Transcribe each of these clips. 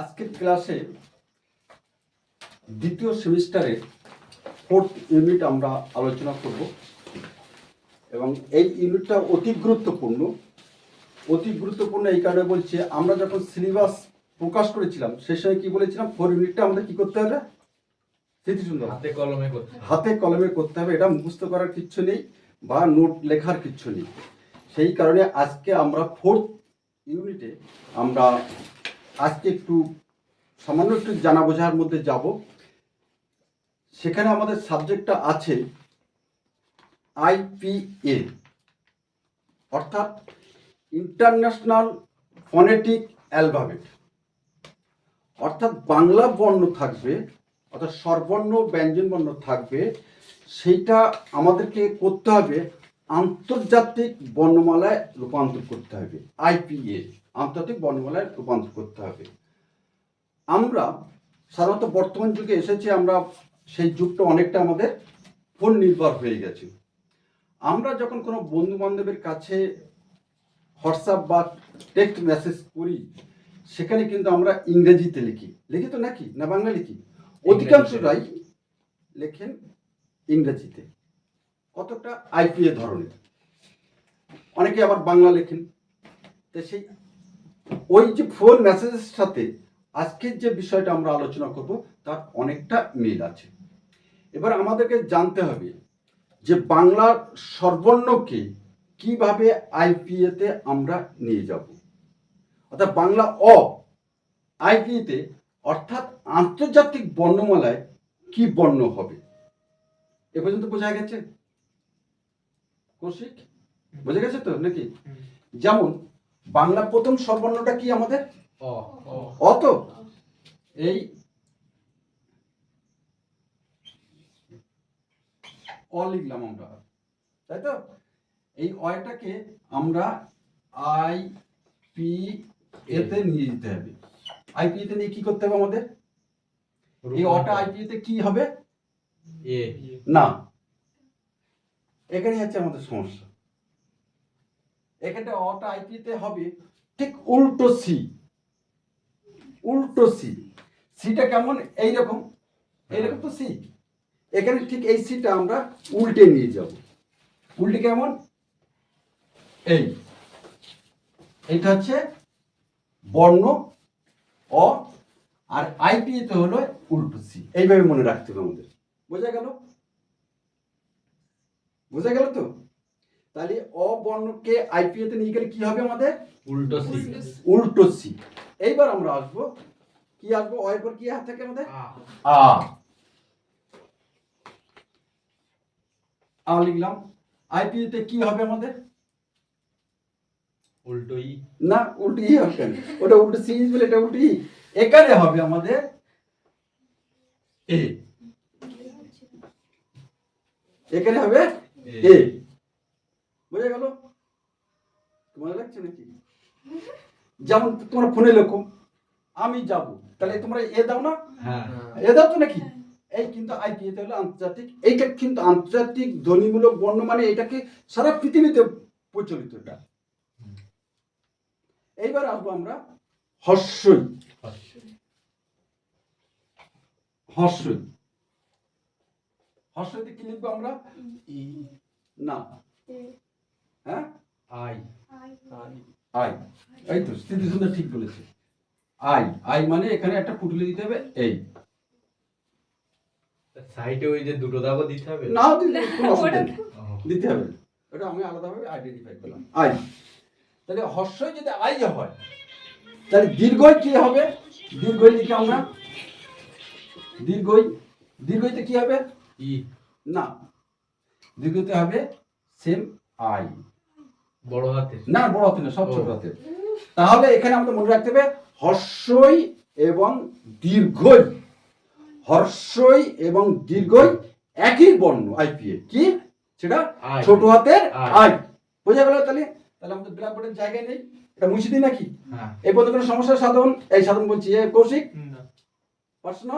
আজকের ক্লাসে দ্বিতীয় সেমিস্টারের ফোর্থ ইউনিট আমরা আলোচনা করব। এবং এই ইউনিটটা অতি গুরুত্বপূর্ণ। অতি গুরুত্বপূর্ণ এই কারণে বলছি আমরা যখন সিলেবাস প্রকাশ করেছিলাম সে সময় কি বলেছিলাম ফোর ইউনিটটা আমাদের কি করতে হবে? স্মৃতি সুন্দর হাতে কলমে করতে হবে। হাতে কলমে করতে হবে এটা মুখস্থ করার কিচ্ছু নেই বা নোট লেখার কিচ্ছু নেই। সেই কারণে আজকে আমরা ফোর্থ ইউনিটে আমরা আজকে একটু সামান্য একটু জানা বোঝার মধ্যে যাব। সেখানে আমাদের সাবজেক্টটা আছে আইপিএ অর্থাৎ ইন্টারন্যাশনাল ফনেটিক অ্যালফাবেট। অর্থাৎ বাংলা বর্ণ থাকবে, অর্থাৎ স্বরবর্ণ, ব্যঞ্জন বর্ণ থাকবে, সেইটা আমাদেরকে করতে হবে আন্তর্জাতিক বর্ণমালায় রূপান্তর করতে হবে আইপিএ আন্তর্জাতিক বর্ণমালায় রূপান্তর করতে হবে। আমরা সাধারণত বর্তমান যুগে এসেছি আমরা সেই যুগটা অনেকটা আমাদের ফোন নির্ভর হয়ে গেছে। আমরা যখন কোনো বন্ধু বান্ধবের কাছে হোয়াটসঅ্যাপ বা টেক্সট মেসেজ করি সেখানে কিন্তু আমরা ইংরেজিতে লিখি। লিখি তো নাকি? না বাংলা লিখি? অধিকাংশরাই লেখেন ইংরেজিতে। কতটা আইপিএ ধরনের। অনেকে আবার বাংলা লেখেন। তো সেই ওই যে ফোন মেসেজের সাথে আজকের যে বিষয়টা আমরা আলোচনা করব তার অনেকটা মিল আছে। এবার আমাদেরকে জানতে হবে যে বাংলার সর্বর্ণকে কীভাবে আইপিএতে আমরা নিয়ে যাব। অর্থাৎ বাংলা অ আইপিএতে অর্থাৎ আন্তর্জাতিক বর্ণমালায় কি বর্ণ হবে? এ পর্যন্ত বোঝা গেছে? কৌশিক? বোঝা গেছে তো নাকি? যেমন বাংলা প্রথম স্বরবর্ণটা কি আমাদের? অত এই অ লিখলাম আমরা। তাই তো? এই অয়টাকে আমরা আই পি এতে নিয়ে যেতে হবে। আইপি তে নিয়ে কি করতে হবে আমাদের? এই অটা আইপি এতে কি হবে? এ। না। এখানে হচ্ছে আমাদের সমস্যা। এখানটা অটা আইপি তে হবে, ঠিক উল্টো সি উল্টো সি সিটা কেমন? এইরকম। এইরকম তো সি এখানে ঠিক এই সিটা আমরা উল্টে নিয়ে যাব। উল্টে কেমন? এই। এইটা হচ্ছে বর্ণ অ, আর আইপিএতে হলো উল্টো সি এইভাবে মনে রাখতে হবে আমাদের। বোঝা গেল? বোঝা গেল তো? তাহলে অবর্ণকে আইপিএতে নিয়ে গেলে কি হবে আমাদের? উল্টো সি। উল্টো সি। এইবার আমরা আসব। কি আসব? অয়ের পর কি হাত থাকে আমাদের? আ। আ। আ লিখলাম। আইপিএতে কি হবে আমাদের? উল্টো ই। না উল্টো ই হবে। ওটা উল্টো সি বলে এটা উল্টো ই। এখানে হবে আমাদের এ। এখানে হবে এ। বোঝা গেল? তোমার লাগছে নাকি? যেমন তোমরা ফোনে লেখো আমি যাব। তাহলে তোমরা এ দাও না? হ্যাঁ। এ দাও তো নাকি? এই কিন্তু আইপিএতে হলো আন্তর্জাতিক এইটা কিন্তু আন্তর্জাতিক ধ্বনিমূলক বর্ণ মানে এটাকে সারা পৃথিবীতে প্রচলিত এটা। এইবার আসব আমরা হর্ষই। হর্ষই। হর্ষইতে কি লিখব আমরা? না। হ্যাঁ? আই। আই। এই তো স্থিতি সুন্দর ঠিক বলেছে। আই। আই মানে এখানে একটা পুটুলি দিতে হবে এই। সাইডে ওই যে দুটো দাগও দিতে হবে? নাও দিলে দিতে হবে। ওটা আমি আলাদাভাবে আইডেন্টিফাই করলাম। আই। তাহলে হর্ষই যদি আই হয় তাহলে দীর্ঘই কি হবে? দীর্ঘই লিখে আমরা। দীর্ঘই। দীর্ঘইতে কি হবে? ই। না। দীর্ঘতে হবে সেম আই। বড় হাতে না বড় হাতে না সব ছোট হাতে তাহলে এখানে আমাদের মনে রাখতে হবে হর্ষই এবং দীর্ঘই। হর্ষই এবং দীর্ঘই একই বর্ণ আইপিএ। কি? সেটা ছোট হাতের আই। বোঝা গেল তাহলে? তাহলে আমাদের ব্ল্যাকবোর্ডের জায়গায় নেই। এটা মুছে দিই নাকি? হ্যাঁ। এই পর্যন্ত কোনো সমস্যা সাধন? এই সাধন বলছি এ কৌশিক? প্রশ্ন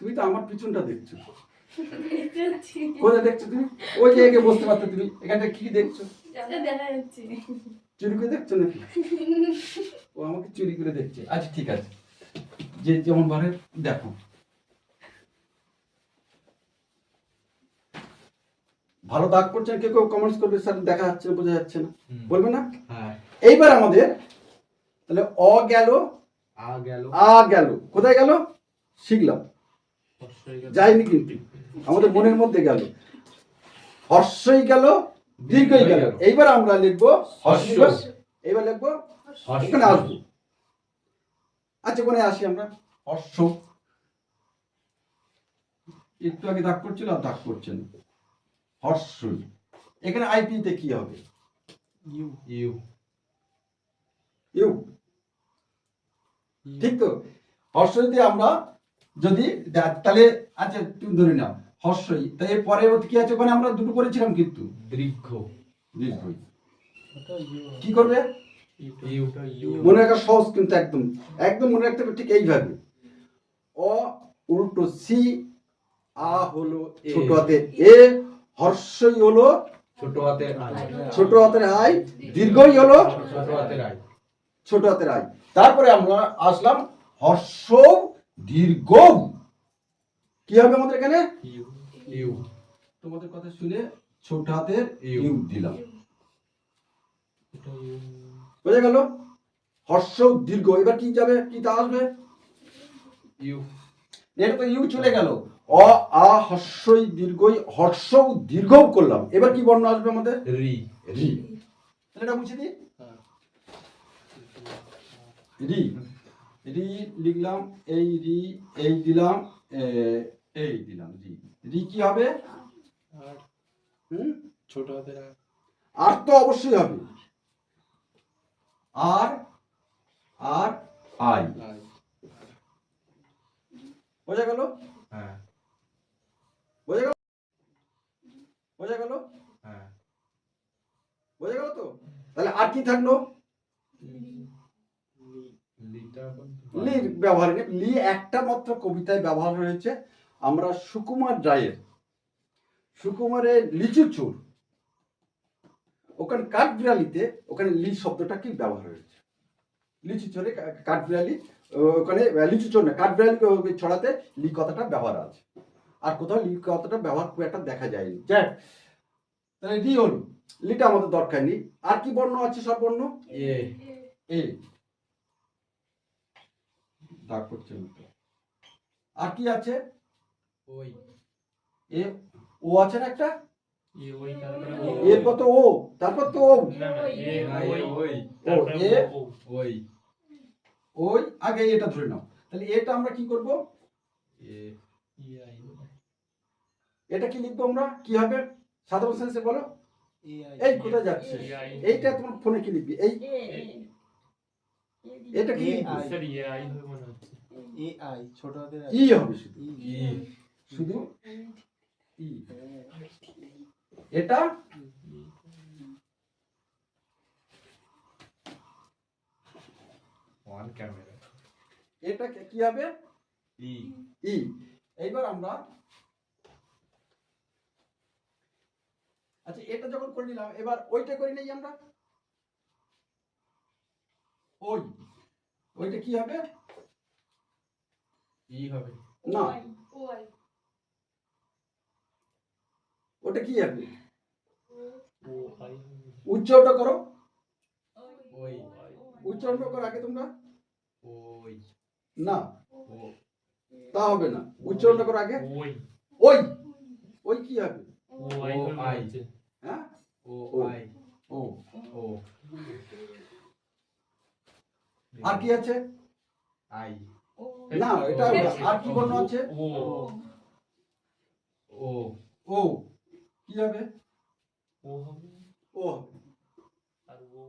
তুমি তো আমার পিছনটা দেখছ। কোথায় দেখছ তুমি? ওই যে এগে বসতে পারতো তুমি। এখানটা কি দেখছ? দেখা যাচ্ছে চুরি করে দেখছ নাকি? ও আমাকে চুরি করে দেখছে। আচ্ছা ঠিক আছে। যে যেমন ভাবে দেখো। ভালো দাগ করছেন কেউ কেউ কমেন্টস করবে স্যার দেখা যাচ্ছে না বোঝা যাচ্ছে না। বলবে না? হ্যাঁ। এইবার আমাদের তাহলে অ গেল আ গেল। আ গেল। কোথায় গেল? শিখলাম। যায়নি কিন্তু। আমাদের মনের মধ্যে গেল। হর্ষই গেল দীর্ঘই গেল। এইবার আমরা লিখব হর্ষ। হর্ষ। এইবার লিখব হর্ষ। এখানে আসব। আচ্ছা ওখানে আসি আমরা? হর্ষ। একটু আগে দাগ করছিল আর দাগ করছে না। হর্ষই এখানে আইপিতে কি হবে? ইউ। ইউ। ইউ। ঠিক তো? হর্ষ দিয়ে আমরা যদি দা- তাহলে আচ্ছা তুমি ধরে নাও। হর্ষই। তাই এর পরে কি আছে? ওখানে আমরা দুটো করেছিলাম কিন্তু। দীর্ঘ। দীর্ঘই। কি করবে? মনে রাখা সহজ কিন্তু একদম। একদম মনে রাখতে হবে ঠিক এইভাবে। অ উল্টো সি আ হলো এ। ছোট হাতের এ হর্ষই হলো ছোট হাতের আই। ছোট হাতের আই। দীর্ঘই হলো ছোট হাতের আই। ছোট হাতের আই। তারপরে আমরা আসলাম হর্ষ দীর্ঘ। কি হবে আমাদের এখানে? ইউ তোমাদের কথা শুনে ছোট হাতের ইউ। দিলাম। বোঝা গেল? হর্ষ দীর্ঘ। এবার কি যাবে? কি তা আসবে? ইউ। এটা তো ইউ চলে গেল। অ আ হর্ষই দীর্ঘই হর্ষ দীর্ঘ করলাম। এবার কি বর্ণ আসবে আমাদের? রি। রি। তাহলে এটা মুছে দিই? রি। রি লিখলাম এই রি এই দিলাম এই দিলাম রি। রি কি হবে? হুম ছোট হাতের আর তো অবশ্যই হবে। R R I. বোঝা গেল? হ্যাঁ। বোঝা গেল? বোঝা গেল? হ্যাঁ। বোঝা গেল তো? তাহলে আর কি থাকল? লির ব্যবহার নেই। লি একটা মাত্র কবিতায় ব্যবহার হয়েছে আমরা সুকুমার রায়ের সুকুমারের লিচু চোর। ওখানে কাঠবিড়ালিতে ওখানে লি শব্দটা কি ব্যবহার হয়েছে লিচু চোরে কাঠবিড়ালি ওখানে লিচু চোর না কাঠবিড়ালি ছড়াতে লি কথাটা ব্যবহার আছে। আর কোথাও লি কথাটা ব্যবহার খুব একটা দেখা যায়নি। যাক তাহলে লি হলো। লিটা আমাদের দরকার নেই। আর কি বর্ণ আছে সব বর্ণ? এ। এ। দাগ করছে না আর কি আছে ওই এ ও আছে না একটা। এরপর তো ও তারপর তো ও ওই। ওই তারপরে এ। ও, ও। ওই ওই আগে এটা ধরে নাও তাহলে এটা আমরা কি করব এ ই আই। এটা কি লিখব আমরা কি হবে সাধারণ সেন্সে বলো এই কোথায় যাচ্ছে এইটা তোমার ফোনে কি লিখবি এই এটা কি এ আই। ছোট হাতের ই হবে শুধু। ই। শুধু ই। এটা? ওয়ান ক্যামেরা এটা কি হবে? ই। ই। এইবার আমরা আচ্ছা এটা যখন করে নিলাম এবার ওইটা করে নেই আমরা? ওই। ওইটা কি হবে? ই হবে। না। ওটা কি হবে ও উচ্চারণটা করো। ওই। উচ্চারণটা করো আগে তোমরা। ওই। না। তা হবে না। উচ্চারণটা করো আগে। ওই। ওই। ওই কি হবে? O I. হ্যাঁ? ও ও। আই। ও। ও। আর কি আছে? আই। না এটা আর কি বর্ণ আছে ও। ও ও কি হবে ও হবে। ও আর ও।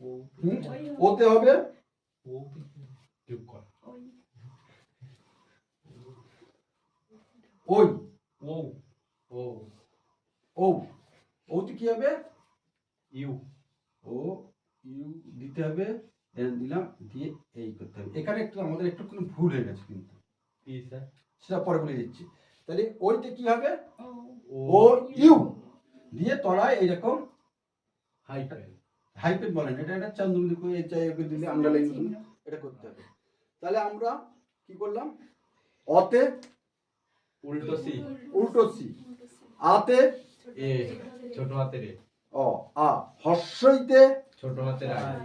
ও। ওতে হবে ও। চুপ কর ওই ও। ও ও ওতে কি হবে ইউ ও ইউ দিতে হবে then দিলাম দিয়ে এই করতে হবে। এখানে একটু আমাদের একটু কোনো ভুল হয়ে গেছে কিন্তু। স্যার? সেটা পরে বলে দিচ্ছি। তাহলে ওইতে কি হবে? O O U. দিয়ে তলায় এইরকম হাইপেন। বলেন। এটা একটা চাই ওকে দিলে আন্ডারলাইন এটা করতে হবে। তাহলে আমরা কি করলাম? অতে উল্টো সি। উল্টো সি। আতে এ ছোট হাতের এ। অ আ। হর্ষইতে ছোট হাতের আই।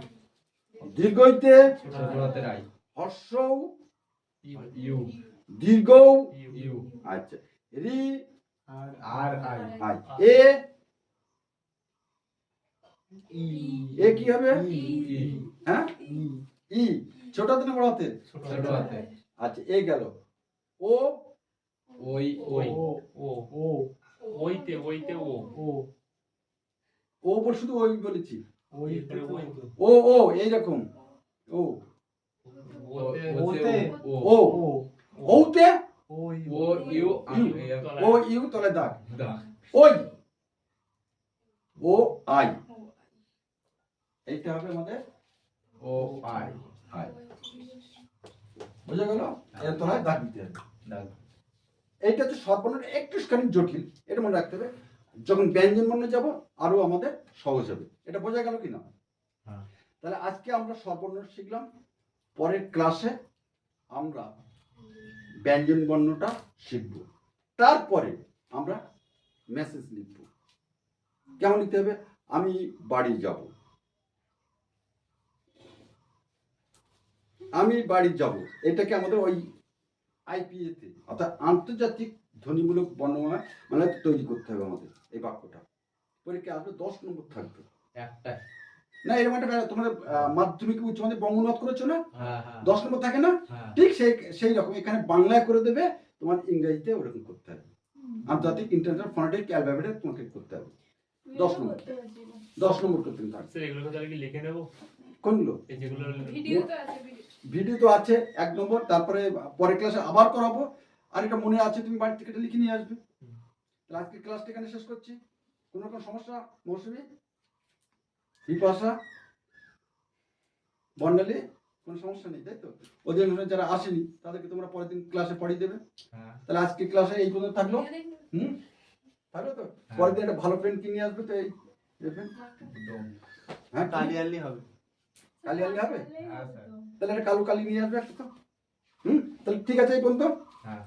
দীর্ঘইতে ছোট হাতের আই হর্ষ ইউ। দীর্ঘ ইউ। আচ্ছা রি আর আর আই। আই। এ ই। এ কি হবে? ই। হ্যাঁ? ই। ছোট হাতে না বড় হাতে? ছোট হাতে। আচ্ছা এ গেল। ও? ওই ওই। ও ও। ওইতে ওইতে ও। ও ও শুধু ওই বলেছি। ও ও এইরকম ও। ওতে ওতে ও। ও। ও। ওতে? ও ইউ ও ইউ তলে দাগ। দা ওই। O I. এইটা হবে আমাদের ও আই। আই। বুঝা গেল? এর তলায় দাগ দিতে হবে। দাগ। এইটা হচ্ছে সর্বর্ণের একটু খানি জটিল। এটা মনে রাখতে হবে। যখন ব্যঞ্জন বর্ণে যাব আরও আমাদের সহজ হবে। এটা বোঝা গেল কি না হ্যাঁ। তাহলে আজকে আমরা সর্বর্ণ শিখলাম। পরের ক্লাসে আমরা ব্যঞ্জন বর্ণটা শিখব। তারপরে আমরা মেসেজ লিখব। কেমন লিখতে হবে? আমি বাড়ি যাব। আমি বাড়ি যাব। এটাকে আমাদের ওই আইপিএতে অর্থাৎ আন্তর্জাতিক ধ্বনিমূলক বর্ণমালা মানে তৈরি করতে হবে আমাদের এই বাক্যটা। পরীক্ষা আসবে দশ নম্বর থাকবে। একটা। না এরকম একটা আহ, মাধ্যমিক উচ্চ মাধ্যমিক বঙ্গনাথ করেছ না? হ্যাঁ হ্যাঁ। দশ নম্বর থাকে না? হ্যাঁ। ঠিক সেই সেই রকম এখানে বাংলায় করে দেবে তোমার ইংরেজিতে ওরকম করতে হবে। আন্তর্জাতিক ইন্টারন্যাশনাল ফনেটিক অ্যালফাবেটে তোমাকে করতে হবে। দশ নম্বর। দশ নম্বর করতে থাকবে এগুলোকে তাহলে কি লিখে নেব? কোনগুলো? ভিডিও তো আছে ভিডিও। ভিডিও তো আছে এক নম্বর তারপরে পরের ক্লাসে আবার করাবো। আর এটা মনে আছে তুমি বাড়ি থেকে লিখে নিয়ে আসবে। তাহলে আজকে ক্লাসটা এখানে শেষ করছি। কোনো রকম সমস্যা মৌসুমি? বিপাশা? বন্ডালি কোনো সমস্যা নেই তাই তো? ওদের যারা আসেনি তাদেরকে তোমরা পরের দিন ক্লাসে পড়িয়ে দেবে। হ্যাঁ। তাহলে আজকে ক্লাসে এই পর্যন্ত থাকল? হুম? থাকল তো? পরের দিন একটা ভালো পেন কিনে আসবে তো এই পেন হ্যাঁ কালি আলি হবে। কালি আলি হবে? হ্যাঁ তাহলে একটা কালো কালি নিয়ে আসবে একটা তো। হুম? তাহলে ঠিক আছে এই পর্যন্ত। হ্যাঁ।